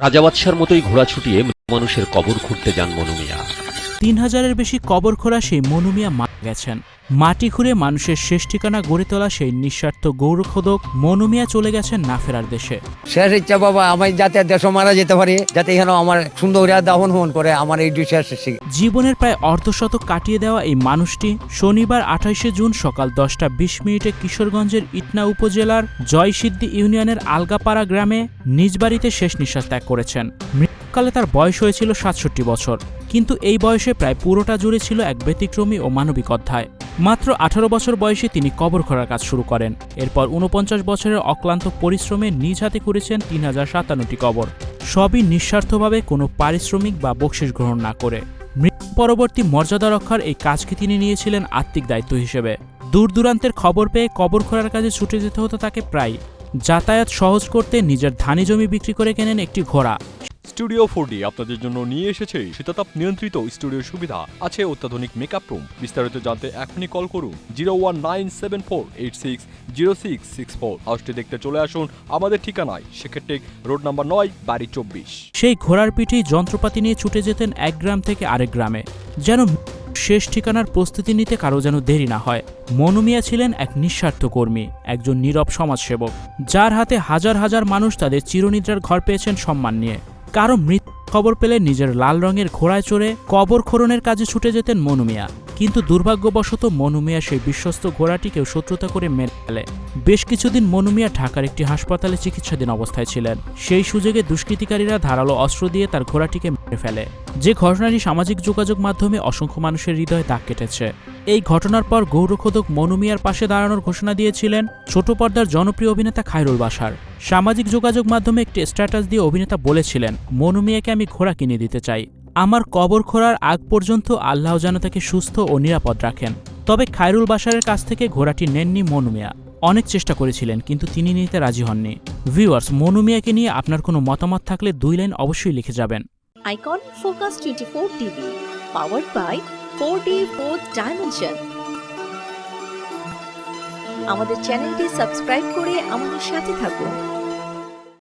রাজাবাদশার মতোই ঘোড়া ছুটিয়ে মানুষের কবর খুঁড়তে যান মনুমিয়া তিন হাজারের বেশি কবর খোঁড়া সেই মনুমিয়া গেছেন। মাটি খুঁড়ে মানুষের শেষ ঠিকানা গড়ে তোলা সেই নিঃস্বার্থ গৌরখোদক মনুমিয়া চলে গেছেন না ফেরার দেশে। শেষ ইচ্ছা বাবা আমি যাতে দেশ মারা যেতে পারি যাতে এখানে আমার সুন্দর দাহন হন করে আমার এই শেষ। জীবনের প্রায় অর্ধশতক কাটিয়ে দেওয়া এই মানুষটি শনিবার আঠাইশে জুন সকাল দশটা বিশ মিনিটে কিশোরগঞ্জের ইটনা উপজেলার জয়সিদ্ধি ইউনিয়নের আলগাপাড়া গ্রামে নিজ বাড়িতে শেষ নিঃশ্বাস ত্যাগ করেছেন। মৃত্যুকালে তার বয়স হয়েছিল সাতষট্টি বছর। কিন্তু এই বয়সে প্রায় পুরোটা জুড়ে ছিল এক ব্যতিক্রমী ও মানবিক অধ্যায়। মাত্র আঠারো বছর বয়সে তিনি কবর খোঁড়ার কাজ শুরু করেন। এরপর উনপঞ্চাশ বছরের অক্লান্ত পরিশ্রমে নিজ হাতে করেছেন তিন হাজার সাতান্নটি কবর। সবই নিঃস্বার্থভাবে কোনো পারিশ্রমিক বা বকশিস গ্রহণ না করে। মৃত্যু পরবর্তী মর্যাদা রক্ষার এই কাজকে তিনি নিয়েছিলেন আত্মিক দায়িত্ব হিসেবে। দূর দূরান্তের খবর পেয়ে কবর খোঁড়ার কাজে ছুটে যেতে হতো তাকে প্রায় যাতায়াত সহজ করতে নিজের ধানি জমি বিক্রি করে কেনেন একটি ঘোড়া। স্টুডিও ফোর আপনাদের জন্য নিয়ে এসেছে শীতাতাপ নিয়ন্ত্রিত স্টুডিও সুবিধা। আছে অত্যাধুনিক মেকআপ রুম বিস্তারিত জানতে এখনই কল করুন zero one nine seven four eight six zero six six four হাউসটি দেখতে চলে আসুন আমাদের ঠিকানায়। সেক্ষেত্রে রোড নাম্বার নয়, বাড়ি চব্বিশ। সেই ঘোড়ার পিঠে যন্ত্রপাতি নিয়ে ছুটে যেতেন এক গ্রাম থেকে আরেক গ্রামে। যেন শেষ ঠিকানার প্রস্তুতি নিতে কারও যেন দেরি না হয়। মনুমিয়া ছিলেন এক নিঃস্বার্থ কর্মী, একজন নীরব সমাজসেবক। যার হাতে হাজার হাজার মানুষ তাদের চিরনিদ্রার ঘর পেয়েছেন সম্মান নিয়ে। কারও মৃত্যু খবর পেলে নিজের লাল রঙের ঘোড়ায় চড়ে কবর খোরণের কাজে ছুটে যেতেন মনুমিয়া কিন্তু দুর্ভাগ্যবশত মনুমিয়া সেই বিশ্বস্ত ঘোড়াটিকেও শত্রুতা করে মেরে ফেলে বেশ কিছুদিন মনুমিয়া ঢাকার একটি হাসপাতালে চিকিৎসাধীন অবস্থায় ছিলেন। সেই সুযোগে দুষ্কৃতিকারীরা ধারালো অস্ত্র দিয়ে তার ঘোড়াটিকে মেরে ফেলে। যে ঘটনাটি সামাজিক যোগাযোগ মাধ্যমে অসংখ্য মানুষের হৃদয়ে দাগ কেটেছে। এই ঘটনার পর গৌরখোদক মনুমিয়ার পাশে দাঁড়ানোর ঘোষণা দিয়েছিলেন ছোট পর্দার জনপ্রিয় অভিনেতা খায়রুল বাসার সামাজিক যোগাযোগ মাধ্যমে একটি স্ট্যাটাস দিয়ে অভিনেতা বলেছিলেন মনুমিয়াকে আমি ঘোড়া কিনে দিতে চাই। আমার কবর খোঁড়ার আগ পর্যন্ত আল্লাহ যেন তাকে সুস্থ ও নিরাপদ রাখেন। তবে খায়রুল বাসারের কাছ থেকে ঘোড়াটি নেননি মনুমিয়া অনেক চেষ্টা করেছিলেন কিন্তু তিনি নিতে রাজি হননি। ভিউয়ার্স মনুমিয়াকে নিয়ে আপনার কোনো মতামত থাকলে দুই লাইন অবশ্যই লিখে যাবেন। Icon Focus 24 TV, powered by 4D 4th Dimension. আমাদের চ্যানেলটি সাবস্ক্রাইব করে আমাদের সাথে থাকুন।